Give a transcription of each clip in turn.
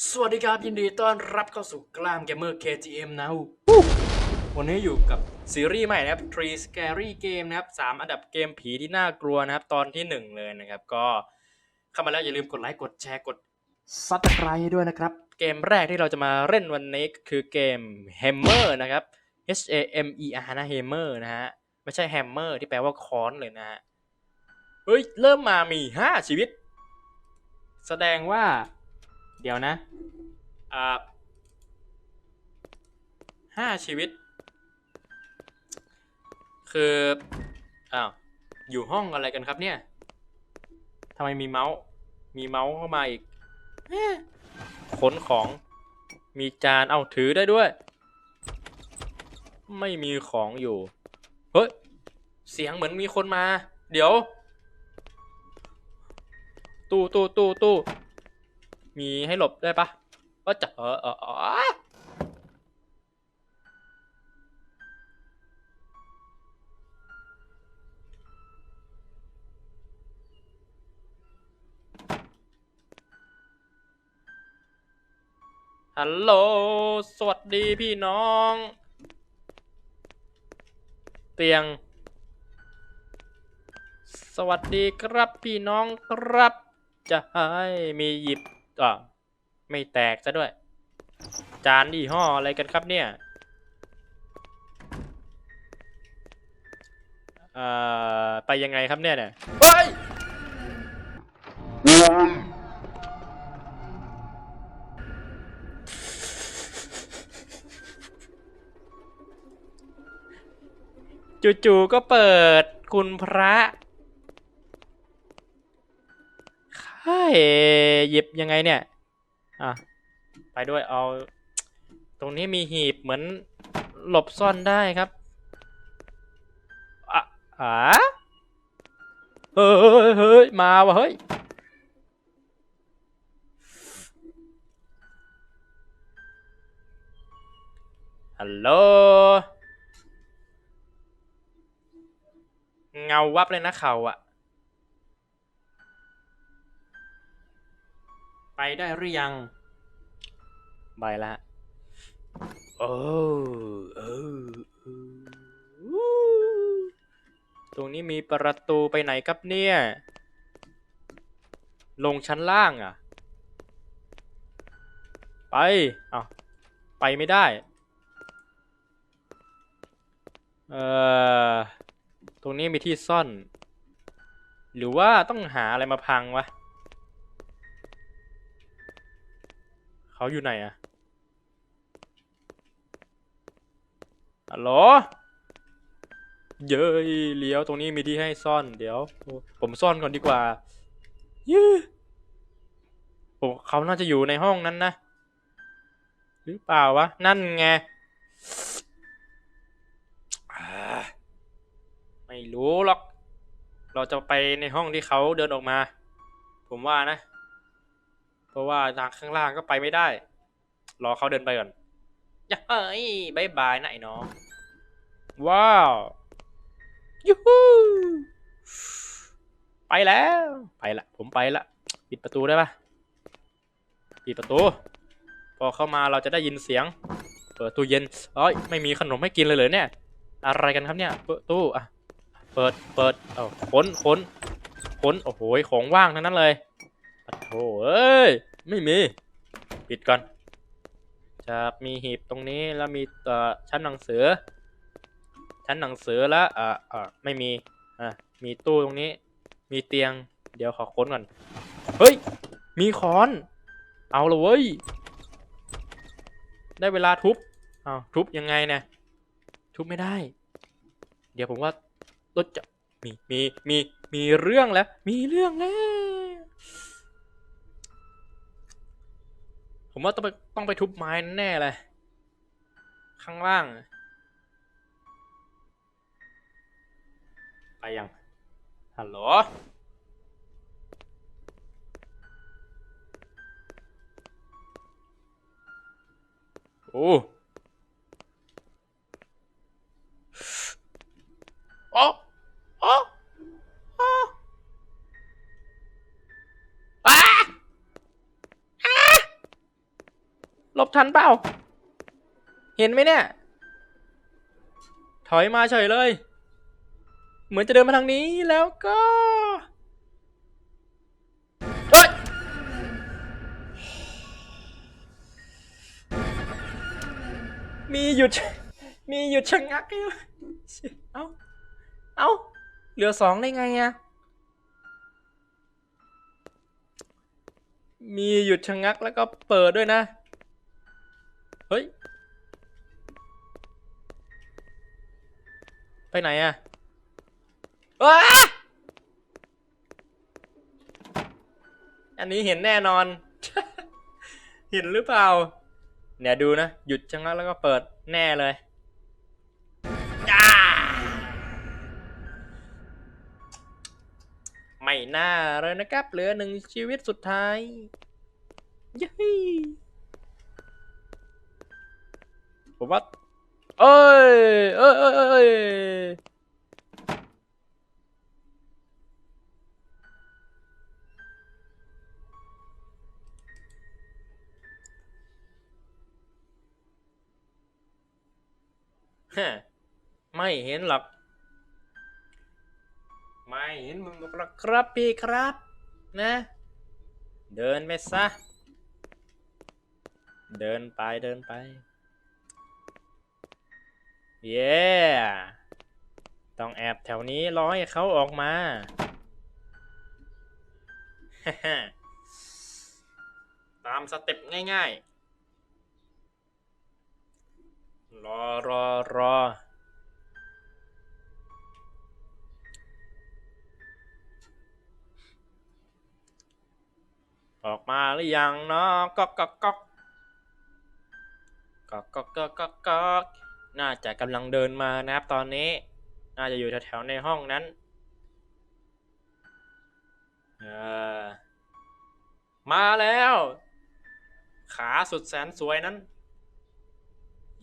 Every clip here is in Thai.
สวัสดีครับ ยินดีต้อนรับเข้าสู่กล้ามเกมเมอร์ KTM นะวันนี้อยู่กับซีรีส์ใหม่นะครับ Three Scary Game นะครับสามอันดับเกมผีที่น่ากลัวนะครับ ตอนที่หนึ่งเลยนะครับ ก็เข้ามาแล้วอย่าลืมกดไลค์กดแชร์กดซับสไครต์ด้วยนะครับ เกมแรกที่เราจะมาเล่นวันนี้คือเกม Hammer นะครับ H A M E R นะ Hammer นะฮะไม่ใช่ Hammer ที่แปลว่าค้อนเลยนะฮะเฮ้ย เริ่มมามีห้าชีวิต แสดงว่า เดี๋ยวนะอ่าห้าชีวิต คืออ้าวอยู่ห้องอะไรกันครับเนี่ยทำไมมีเมาส์ มีเมาส์เข้ามาอีกขนของ มีจานเอาถือได้ด้วย ไม่มีของอยู่ เฮ้ย เสียงเหมือนมีคนมา เดี๋ยว ตู้ตู้ตู้ตู้ มีให้หลบได้ปะก็จะเออเออเออฮัลโหล สวัสดีพี่น้อง เตียง สวัสดีครับพี่น้องครับ จะให้มีหยิบ อ่าไม่แตกซะด้วย จานยี่ห้ออะไรกันครับเนี่ยเอ่อไปยังไงครับเนี่ยเนี่ยเฮ้ยจู่ๆก็เปิดคุณพระ หยิบยังไงเนี่ย อะ ไปด้วยเอา ตรงนี้มีหีบเหมือนหลบซ่อนได้ครับอะอะเฮ้ยเฮ้ยมาวะเฮ้ยฮัลโหลเงาวับเลยนะเขาอะ ไปได้หรือยัง ไปละโอ้เออเออวู้ตรงนี้มีประตูไปไหนครับเนี่ย ลงชั้นล่างอะ ไป เอาวไปไม่ได้ เอ่อ ตรงนี้มีที่ซ่อน หรือว่าต้องหาอะไรมาพังวะ เขาอยู่ไหนอะฮัลโหลเย้ยเลี้ยวตรงนี้มีที่ให้ซ่อน เดี๋ยว ผมซ่อนก่อนดีกว่ายื้อผมเขาน่าจะอยู่ในห้องนั้นนะ หรือเปล่าวะ นั่นไงไม่รู้หรอก เราจะไปในห้องที่เขาเดินออกมา ผมว่านะ เพราะว่าทางข้างล่างก็ไปไม่ได้ รอเขาเดินไปก่อนอย่าเฮ้ยบายบายนะไอ้น้องว้าวยูฮูไปแล้วไปละ ผมไปละปิดประตูได้ปะปิดประตู พอเข้ามาเราจะได้ยินเสียง เปิดตู้เย็นเอ้ยไม่มีขนมให้กินเลยเหรอเนี่ย อะไรกันครับเนี่ยเปิดตู้อะเปิดเปิดเอาค้นค้นค้นโอ้โหของว่างทั้งนั้นเลยปะ โถเอ้ย ไม่มี ปิดก่อนจะมีหีบตรงนี้แล้วมีเอ่อชั้นหนังสือ ชั้นหนังสือแล้วอ่าอ่าไม่มีอะมีตู้ตรงนี้ มีเตียง เดี๋ยวขอค้นก่อนเฮ้ย มีค้อน เอาละเว้ย ได้เวลาทุบอ้าวทุบยังไงเนี่ยทุบไม่ได้ เดี๋ยวผมว่ารถจะมีมีมีมีเรื่องแล้ว มีเรื่องแล้ว ผมว่าต้องไปต้องไปทุบไม้แน่เลย ข้างล่าง ไปยัง ฮัลโหล โอ้โอ้ บทันเปล่า เห็นไหมเนี่ย ถอยมาเฉยเลย เหมือนจะเดินมาทางนี้แล้วก็เฮ้ยมีหยุด มีหยุดชะงักอยู่เอ้า เอ้า เหลือสองได้ไงอะมีหยุดชะงักแล้วก็เปิดด้วยนะ เฮ้ย ไปไหนอะว้าอันนี้เห็นแน่นอน เห็นหรือเปล่า เนี่ยดูนะ หยุดชะงักแล้วก็เปิดแน่เลยไม่น่าเลยนะครับ เหลือหนึ่งชีวิตสุดท้ายยี่ ผมว่าเอ้ยเอ้ยเอ้ยเอ้ยฮะไม่เห็นหรอก ไม่เห็นมึงหรอกครับพี่ครับ นะ เดินไปซะ เดินไปเดินไป เย้ต้องแอบแถวนี้รอให้เขาออกมา ตามสเต็ปง่ายๆ รอรอรอออกมาหรือยังเนาะก๊อกก๊อกก๊อกก๊อกก๊อกก๊อก น่าจะกำลังเดินมานะครับตอนนี้ น่าจะอยู่แถวๆในห้องนั้นเออมาแล้ว ขาสุดแสนสวยนั้น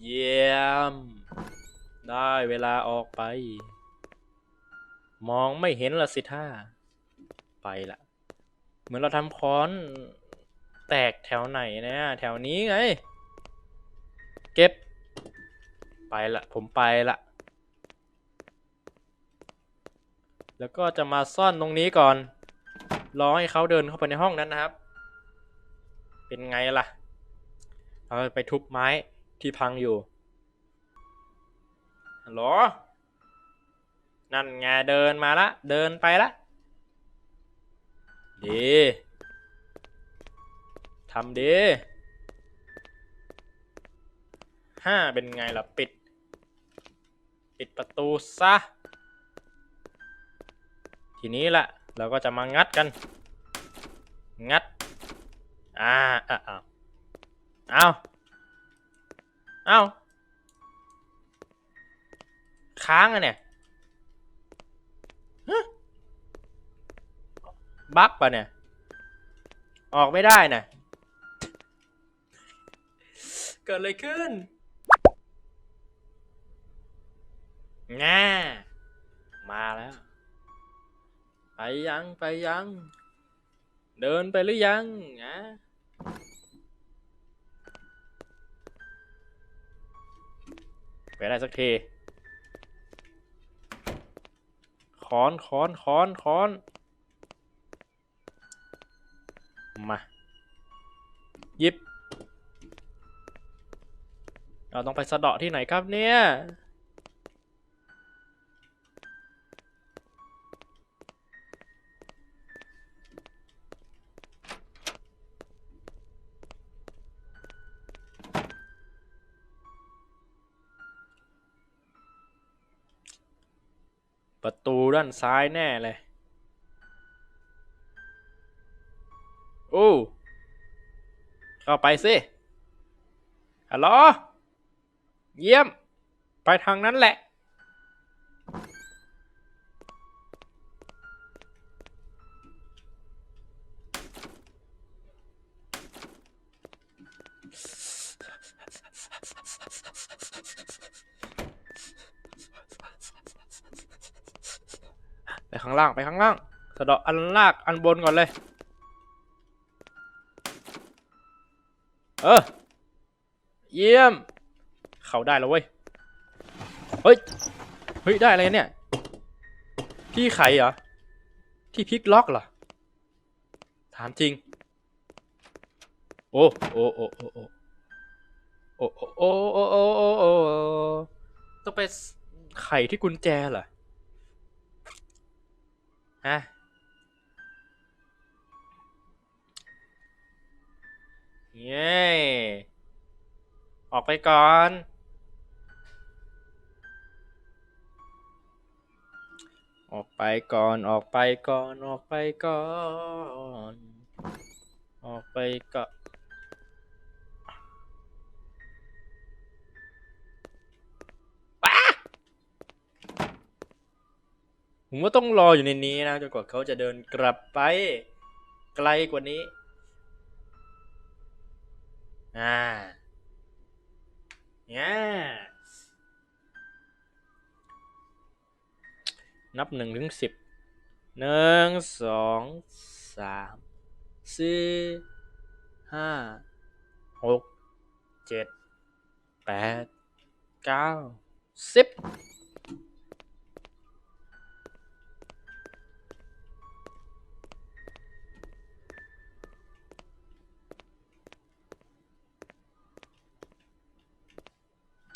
เยี่ยม ได้เวลาออกไป มองไม่เห็นละสิท่า ไปละ เหมือนเราทำค้อน แตกแถวไหนเนะ แถวนี้ไง เก็บ ไปละผมไปละ แล้วก็จะมาซ่อนตรงนี้ก่อน รอให้เขาเดินเข้าไปในห้องนั้นนะครับ เป็นไงล่ะ เราไปทุบไม้ที่พังอยู่ฮัลโหลนั่นไงเดินมาละ เดินไปละ ดีทำดีห้าเป็นไงล่ะ ปิด ปิดประตูซะ ทีนี้ละเราก็จะมางัดกัน งัด อ่าอ้าวอ้าวอ้าวค้างอะเนี่ยบั๊กปะเนี่ย ออกไม่ได้นะเกิดอะไรขึ้น ง่ามาแล้ว ไปยังไปยัง เดินไปหรือยังนะไปได้สักทีค้อนค้อนค้อนค้อน มาหยิบ เราต้องไปสะเดาะที่ไหนครับเนี่ย ประตูด้านซ้ายแน่เลย โอ้เข้าไปสิ ฮัลโหล เยี่ยม ไปทางนั้นแหละ ข้างล่างไปข้างล่างสะดาะอันลากอันบนก่อนเลย เออ เยี่ยม เข้าได้แล้วเว้ย เฮ้ย เฮ้ย ได้อะไรเนี่ย ที่ไขเหรอ ที่พลิกล็อกเหรอ ถามจริง โอ้โอ้โอ้โอ้โอ้โอ้โอ้โอ้โอ้โอ้โอ้ต้องไปไขที่กุญแจเหรอ ฮะเย้ออกไปก่อน ออกไปก่อน ออกไปก่อน ออกไปก่อน ออกไปก่อน ผมว่าต้องรออยู่ในนี้นะจนกว่าเขาจะเดินกลับไปไกลกว่านี้ อ่า yes นับหนึ่งถึงสิบหนึ่งสองสามสี่ห้าหกเจ็ดแปดเก้าสิบ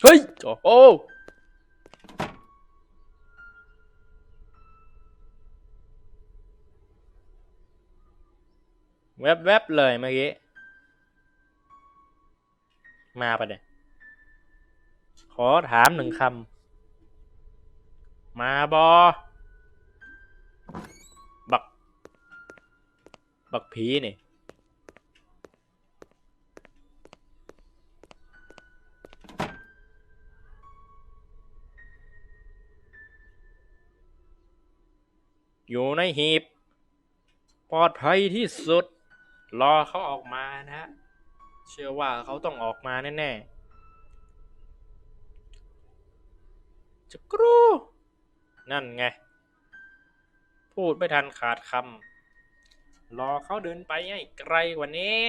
เฮ้ย โอ้โหแวบๆเลยเมื่อกี้ มาปะเนี่ย ขอถามหนึ่งคำ มาบอ บัก บักผีนี่ อยู่ในหีบ ปลอดภัยที่สุด รอเขาออกมานะฮะ เชื่อว่าเขาต้องออกมาแน่ๆจะกรูนั่นไง พูดไม่ทันขาดคำรอเขาเดินไปให้ไกลกว่านี้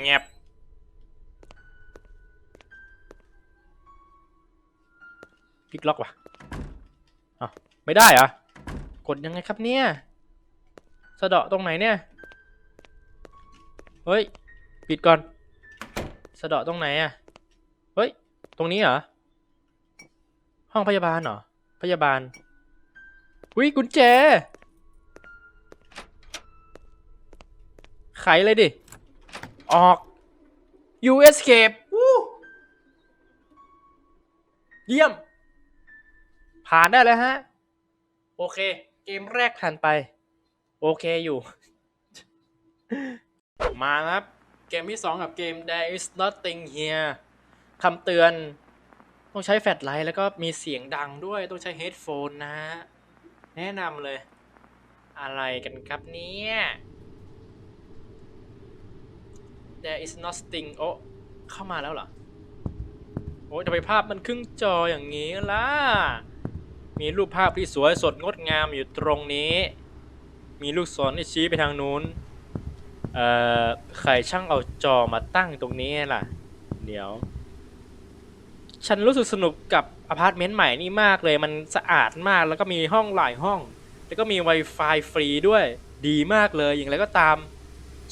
เงียบพลิกล็อกว่ะอ้าวไม่ได้เหรอ กดยังไงครับเนี่ย สะเดาะตรงไหนเนี่ย เฮ้ย ปิดก่อน สะเดาะตรงไหนอะเฮ้ย ตรงนี้เหรอ ห้องพยาบาลเหรอ พยาบาลวิกุญแจ ไขเลยดิ ออก U escape วู้เยี่ยม ผ่านได้แล้วฮะ โอเค เกมแรกผ่านไป โอเคอยู่ มาครับ เกมที่ 2 กับเกม There is nothing here คำเตือน ต้องใช้แฟลชไลท์แล้วก็มีเสียงดังด้วยต้องใช้เฮดโฟนนะแนะนำเลย อะไรกันครับเนี่ย There is nothing โอ้เข้ามาแล้วเหรอ โอ้ยทำไมภาพมันครึ่งจออย่างนี้ล่ะ มีรูปภาพที่สวยสดงดงามอยู่ตรงนี้ มีลูกศรที่ชี้ไปทางนู้น เอ่อ ใครช่างเอาจอมาตั้งตรงนี้ล่ะ เดี๋ยว ฉันรู้สึกสนุกกับอพาร์ตเมนต์ใหม่นี่มากเลย มันสะอาดมาก แล้วก็มีห้องหลายห้อง แล้วก็มี Wi-Fi ฟรีด้วย ดีมากเลย อย่างไรก็ตาม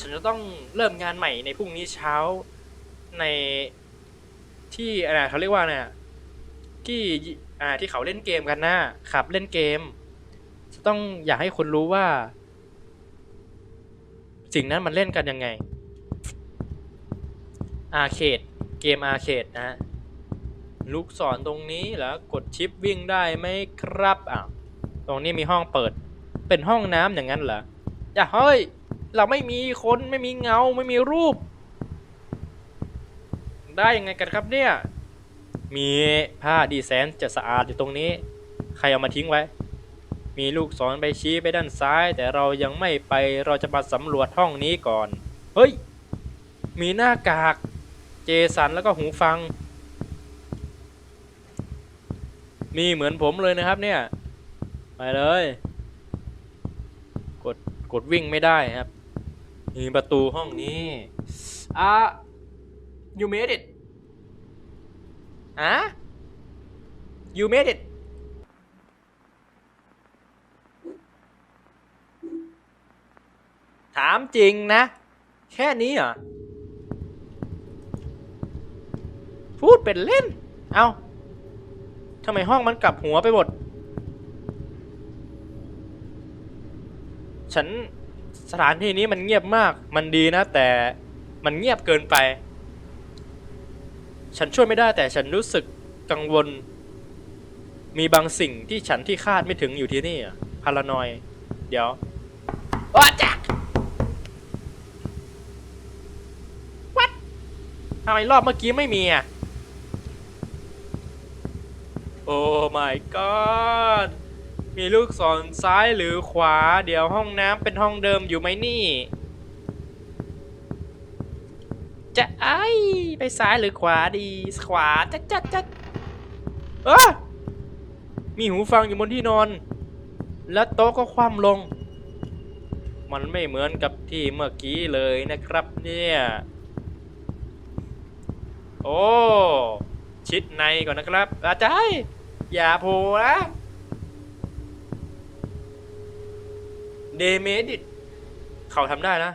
ฉันจะต้องเริ่มงานใหม่ในพรุ่งนี้เช้า ในที่อะไรเขาเรียกว่าเนี่ยที่ อ่าที่เขาเล่นเกมกันนะครับเล่นเกม จะต้องอยากให้คนรู้ว่า สิ่งนั้นมันเล่นกันยังไงอาเคดเกมอาเคดนะฮะลูกศรตรงนี้เหรอกดชิปวิ่งได้ไหมครับอ้าวตรงนี้มีห้องเปิด เป็นห้องน้ำอย่างนั้นเหรออย่าเฮ้ย เราไม่มีคนไม่มีเงาไม่มีรูป ได้ยังไงกันครับเนี่ย มีผ้าดีแสนจะสะอาดอยู่ตรงนี้ ใครเอามาทิ้งไว้ มีลูกศรไปชี้ไปด้านซ้าย แต่เรายังไม่ไปเราจะมาสำรวจห้องนี้ก่อน เฮ้ย มีหน้ากากเจสันแล้วก็หูฟัง มีเหมือนผมเลยนะครับเนี่ย ไปเลย กดกดวิ่งไม่ได้ครับ มีประตูห้องนี้อะ you made it อะ you made it ถามจริงนะ แค่นี้เหรอ พูดเป็นเล่น เอาทำไมห้องมันกลับหัวไปหมด ฉันสถานที่นี้มันเงียบมาก มันดีนะ แต่มันเงียบเกินไป ฉันช่วยไม่ได้แต่ฉันรู้สึกกังวล มีบางสิ่งที่ฉันที่คาดไม่ถึงอยู่ที่นี่อะพารานอย เดี๋ยวว้าจักวัดทำไมรอบเมื่อกี้ไม่มีอะ โอ้ my god มีลูกศรซ้ายหรือขวา เดี๋ยวห้องน้ำเป็นห้องเดิมอยู่ไหมนี่ จะไอไปซ้ายหรือขวาดี ขวาจัดจัดจัดเออมีหูฟังอยู่บนที่นอน และโต๊ะก็คว่ำลง มันไม่เหมือนกับที่เมื่อกี้เลยนะครับเนี่ย โอ้ ชิดในก่อนนะครับ อาจารย์อย่าโผล่นะเดเมดิตเขาทำได้นะ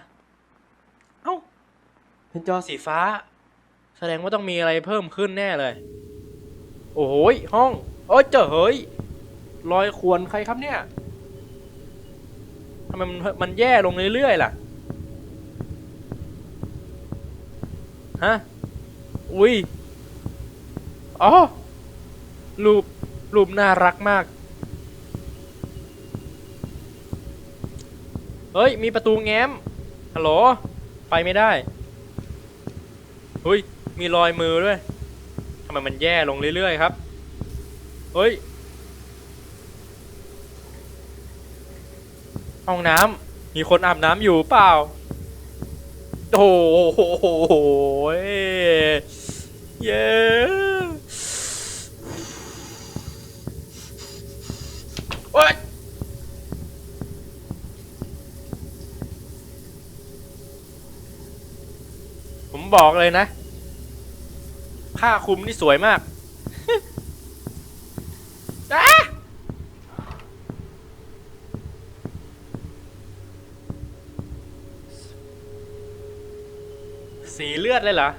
เป็นจอสีฟ้า แสดงว่าต้องมีอะไรเพิ่มขึ้นแน่เลย โอ้โหห้องโอ้เจอเฮ้ยรอยควรใครครับเนี่ยทำไมมันมันแย่ลงเรื่อยๆล่ะฮะอุ้ยอ๋อรูปรูปน่ารักมาก เฮ้ย มีประตูแง้มฮัลโหล ไปไม่ได้ เฮ้ย มีรอยมือด้วยทำไมมันแย่ลงเรื่อยๆครับ เฮ้ย ห้องน้ำมีคนอาบน้ำอยู่เปล่า โอ้โห เย้ บอกเลยนะ ผ้าคลุมนี่สวยมากอะสีเลือดเลยเหรอ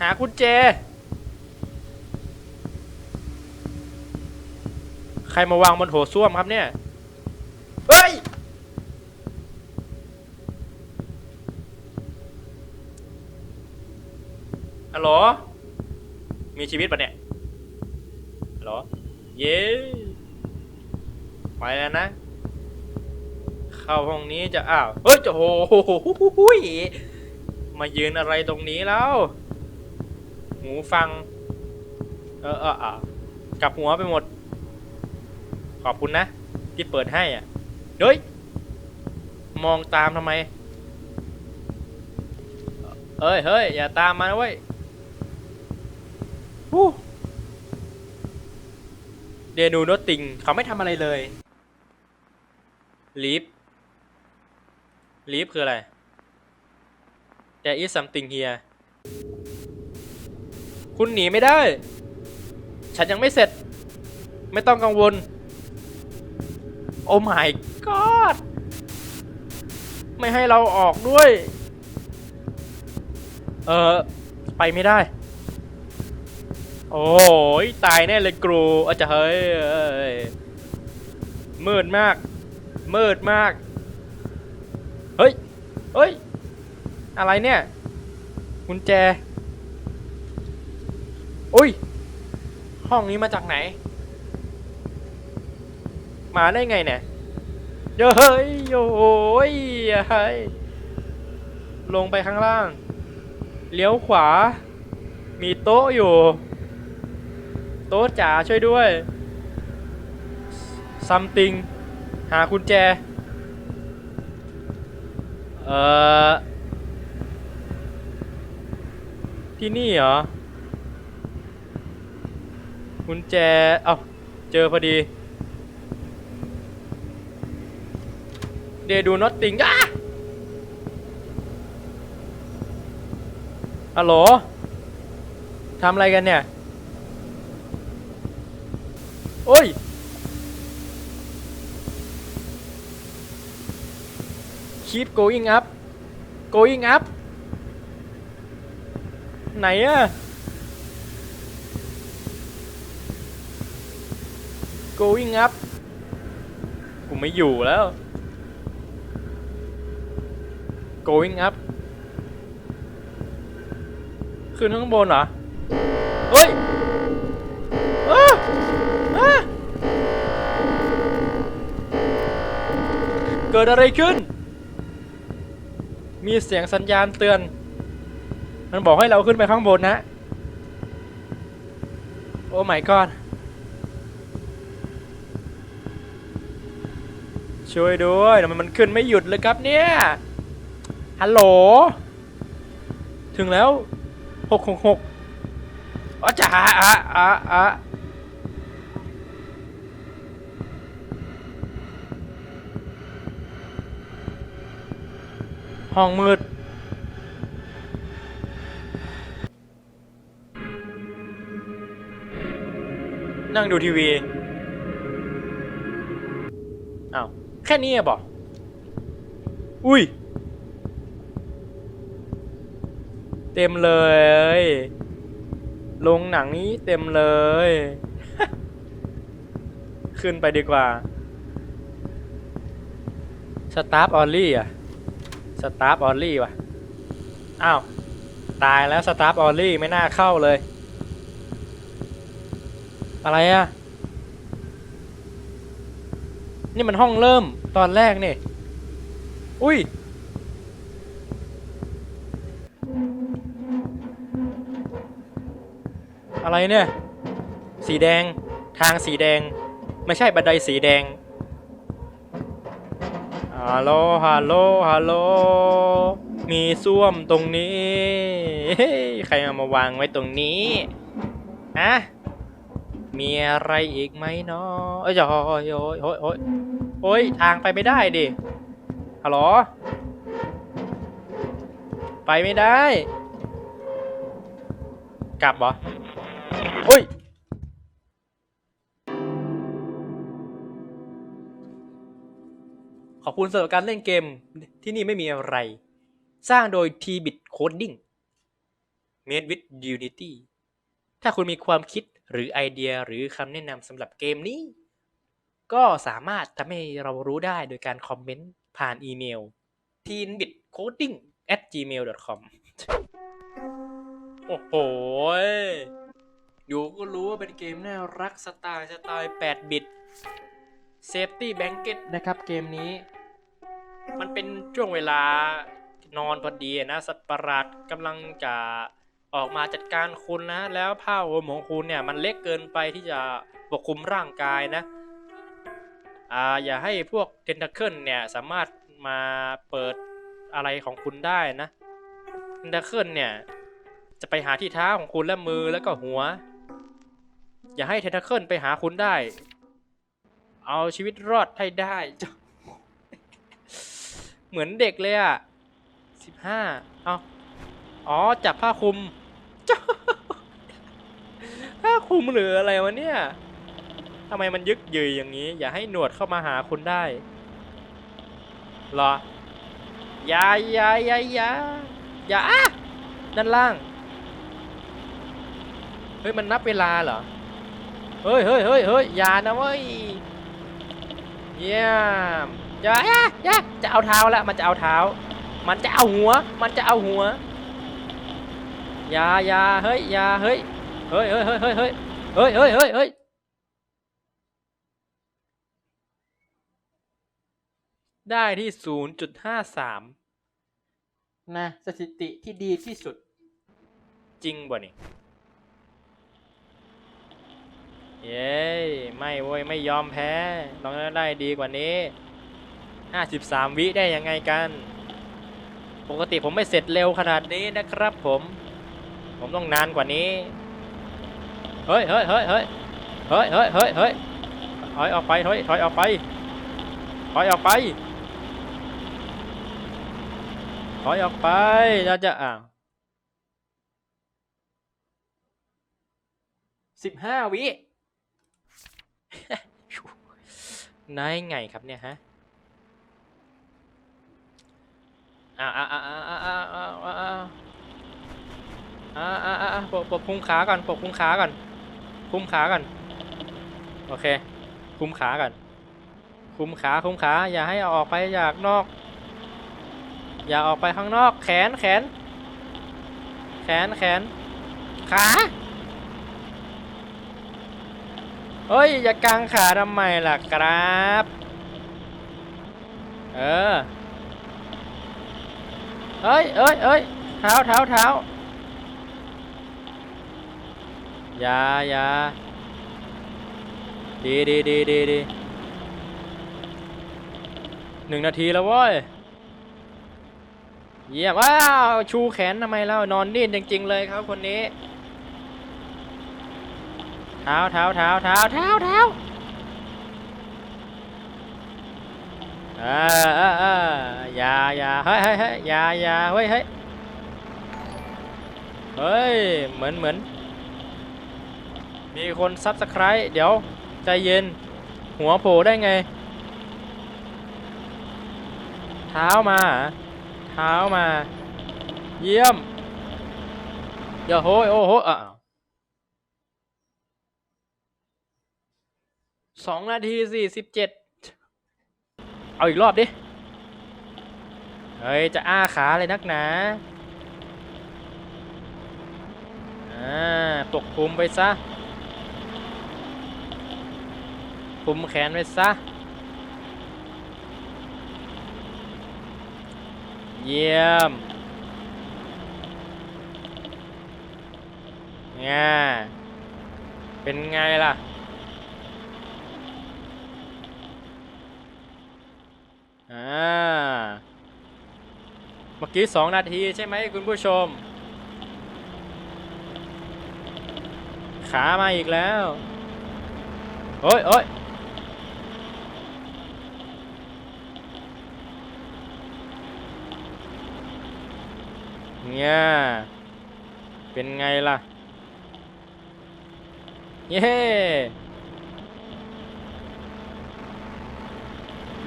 หากุญแจ ใครมาวางบนโถส้วมครับเนี่ย ฮัลโหล มีชีวิตปะเนี่ย ฮัลโหล เย้ไปแล้วนะ เข้าห้องนี้จะอ้าว เฮ้ยจะโหยมายืนอะไรตรงนี้แล้ว หูฟัง เออเอออะกลับหัวไปหมด ขอบคุณนะ ที่เปิดให้อะ เฮ้ย มองตามทำไม เอ้ย เฮ้ย อย่าตามมานะเว้ย ฮู้เดนูโนติงเขาไม่ทำอะไรเลยลีฟลีฟคืออะไร There is something here คุณหนีไม่ได้ ฉันยังไม่เสร็จ ไม่ต้องกังวล โอ้ my god ไม่ให้เราออกด้วย เออไปไม่ได้ โอ้ยตายแน่เลยกรูอาจจะเฮ้ยมืดมาก มืดมาก เฮ้ย เฮ้ย อะไรเนี่ยกุญแจอุ้ย ห้องนี้มาจากไหน มาได้ไงเนี่ยเยวเฮ้ยโอ้ยเฮ้ยลงไปข้างล่าง เลี้ยวขวา มีโต๊ะอยู่ โต๊ะจ๋าช่วยด้วย something หากุญแจ เอ่อ ที่นี่เหรอกุญแจ เอ้า เจอพอดี เดดูน็อตติงอะฮัลโหลทำอะไรกันเนี่ย โอ้ย keep going up going up ไหนอะ going up กูไม่อยู่แล้ว going up ขึ้นข้างบนเหรอ เฮ้ย กิดอะไรขึ้น มีเสียงสัญญาณเตือน มันบอกให้เราขึ้นไปข้างบนนะ โอ้ my god ช่วยด้วยทำไมมันขึ้นไม่หยุดเลยครับเนี่ย ฮัลโหล ถึงแล้วหกหกหกอ๋อจ๋าอะอะอะ ห้องมืด นั่งดูทีวี อ้าว แค่นี้อะบอกอุ้ย เต็มเลยลงหนังนี้เต็มเลย ขึ้นไปดีกว่า สตาร์ฟออลลี่อะ สตาร์ฟออลลี่ว่ะ อ้าว ตายแล้วสตาร์ฟออลลี่ไม่น่าเข้าเลย อะไรอะนี่มันห้องเริ่มตอนแรกนี่ อุ้ย อะไรเนี่ย สีแดง ทางสีแดง ไม่ใช่บันไดสีแดง ฮัลโหล ฮัลโหล ฮัลโหล มีส้วมตรงนี้ ใครเอามาวางไว้ตรงนี้ฮะมีอะไรอีกไหมเนาะเอ้ยโอ้ยโอ้ยโอ้ยโอ้ยโอ้ยทางไปไม่ได้ดิ ฮัลโหล ไปไม่ได้ กลับเหรอโอ้ย คุณสำหรับการเล่นเกมที่นี่ไม่มีอะไร สร้างโดย T-Bit Coding Made with Unity ถ้าคุณมีความคิดหรือไอเดียหรือคำแนะนำสำหรับเกมนี้ ก็สามารถทำให้เรารู้ได้โดยการคอมเมนต์ผ่านอีเมล teenbitcoding at gmail.com โอ้โห อยู่ก็รู้ว่าเป็นเกมน่ารักสไตล์สไตล์ 8 บิต Safety Blanket นะครับเกมนี้ มันเป็นช่วงเวลานอนพอดีนะ สัตว์ประหลาดกำลังจะออกมาจัดการคุณนะ แล้วผ้าห่มของคุณเนี่ยมันเล็กเกินไปที่จะปกคลุมร่างกายนะอ่าอย่าให้พวกเทน t เคิลเนี่ยสามารถมาเปิดอะไรของคุณได้นะเทน t เคิลเนี่ยจะไปหาที่เท้าของคุณและมือแล้วก็หัว อย่าให้เทน t เคิลไปหาคุณได้ เอาชีวิตรอดให้ได้ เหมือนเด็กเลยอะสิบห้าเอาอ๋อ จับผ้าคลุมจ้าผ้าคลุมหรืออะไรวะเนี่ยทำไมมันยึกยืยอย่างนี้ อย่าให้หนวดเข้ามาหาคุณได้หรอ อย่าอย่าอย่าอย่าอย่าอะด้านล่าง เฮ้ย มันนับเวลาเหรอ เฮ้ยเฮ้ยเฮ้ยเฮ้ยอย่านะเว้ยเยี่ยม อย่าอย่าอย่าจะเอาเท้าแล้วมันจะเอาเท้า มันจะเอาหัว มันจะเอาหัวอย่าอย่าเฮ้ยอย่าเฮ้ยเฮ้ยเฮ้ยเฮ้ยเฮ้ยเฮ้ยเฮ้ยเฮ้ยเฮ้ยเฮ้ยได้ที่ศูนย์จุดห้าสามนะสถิติที่ดีที่สุดจริงบ่นี่เย้ไม่เว้ยไม่ยอมแพ้ ต้องได้ดีกว่านี้ 53 วิได้ยังไงกัน ปกติผมไม่เสร็จเร็วขนาดนี้นะครับผม ผมต้องนานกว่านี้ เฮ้ยเฮ้ยเฮ้ยเฮ้ยเฮ้ยเฮ้ยเฮ้ยเฮ้ยถอยออกไปเฮ้ยถอยออกไปถอยออกไปถอยออกไปเราจะอ่าวสิบห้าวินายไงครับเนี่ยฮะ อ่าอ่าอ่าอ่าอ่าอ่าอ่าอ่าอ่าอ่าอ่าปกปกคุ้มขาก่อนปกคุ้มขาก่อนคุ้มขาก่อนโอเค คุ้มขาก่อนคุ้มขาคุ้มขา อย่าให้อออกไปจากนอก อย่าออกไปข้างนอก แขนแขน แขนแขน ขาเฮ้ย อย่ากางขาทำไมล่ะครับ เออ เอ้ยเอ้ยเอ้ยเท้าเท้าเท้าอย่าอย่าดีดีดีดีดีหนึ่งนาทีแล้วเว้ย เยี่ยมว้าวชูแขนทำไมแล้วนอนดิ้นจริงๆเลยครับคนนี้ เท้าเท้าเท้าเท้าเท้าเท้า เออเออเอออย่าอย่าเฮ้ยเฮ้ยเฮ้ยอย่าอย่าเฮ้ยเฮ้ยเฮ้ย เหมือนเหมือน มีคนซับสไครต์เดี๋ยว ใจเย็น หัวโผล่ได้ไง เท้ามา เท้ามา เยี่ยมอย่าโหยโอ้โหอ้าวสองนาทีสี่สิบเจ็ด เอาอีกรอบดิ เฮ้ย จะอ้าขาเลยนักหนาอ่าปกคุมไปซะ คุมแขนไว้ซะ เยี่ยมง่าเป็นไงล่ะ อ่า เมื่อกี้สองนาทีใช่ไหมคุณผู้ชม ขามาอีกแล้ว โอ้ยโอ้ยเนี่ยเป็นไงล่ะ เย้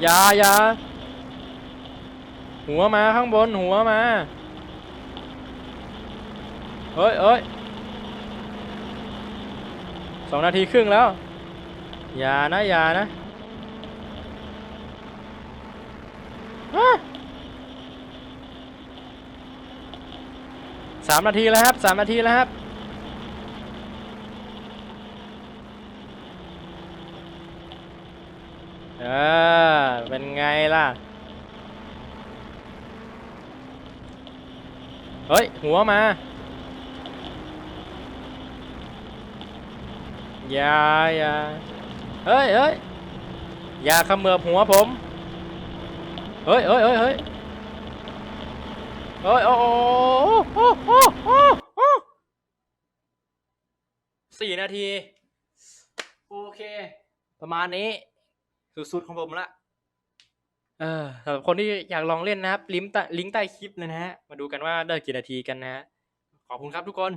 อยายา หัวมาข้างบนหัวมาเฮ้ยเฮ้ยสองนาทีครึ่งแล้ว อย่านะ อย่านะอะสามนาทีแล้วครับสามนาทีแล้วครับเออเป็นไงล่ะ เฮ้ย หัวมา อย่าอย่าเฮ้ยเฮ้ยอย่าขมือบหัวผม เฮ้ยเฮ้ยเฮ้ยเฮ้ยเฮ้ยโอ้โหโอ้โหโอ้โหสี่นาที โอเค ประมาณนี้ สุดๆของผมละ เออสำหรับคนที่อยากลองเล่นนะครับ ลิงก์ใต้ลิงก์ใต้คลิปเลยนะฮะ มาดูกันว่าได้กี่นาทีกันนะฮะ ขอบคุณครับทุกคน